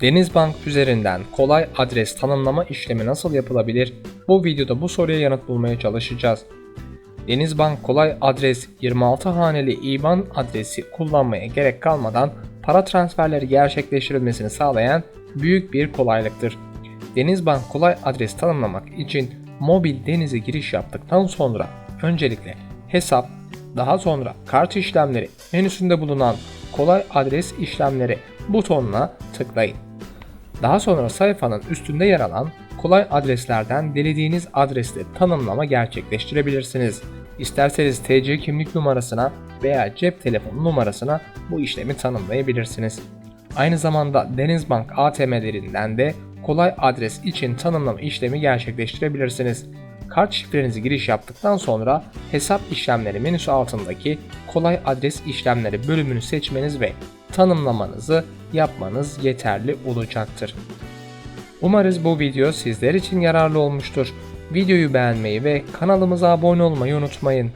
Denizbank üzerinden kolay adres tanımlama işlemi nasıl yapılabilir? Bu videoda bu soruya yanıt bulmaya çalışacağız. Denizbank kolay adres 26 haneli IBAN adresi kullanmaya gerek kalmadan para transferleri gerçekleştirilmesini sağlayan büyük bir kolaylıktır. Denizbank kolay adres tanımlamak için mobil denize giriş yaptıktan sonra öncelikle hesap, daha sonra kart işlemleri menüsünde bulunan kolay adres işlemleri butonuna tıklayın. Daha sonra sayfanın üstünde yer alan kolay adreslerden dilediğiniz adresle tanımlama gerçekleştirebilirsiniz. İsterseniz TC kimlik numarasına veya cep telefonu numarasına bu işlemi tanımlayabilirsiniz. Aynı zamanda Denizbank ATM'lerinden de kolay adres için tanımlama işlemi gerçekleştirebilirsiniz. Kart şifrenizi giriş yaptıktan sonra hesap işlemleri menüsü altındaki kolay adres işlemleri bölümünü seçmeniz ve tanımlamanızı yapmanız yeterli olacaktır. Umarız bu video sizler için yararlı olmuştur. Videoyu beğenmeyi ve kanalımıza abone olmayı unutmayın.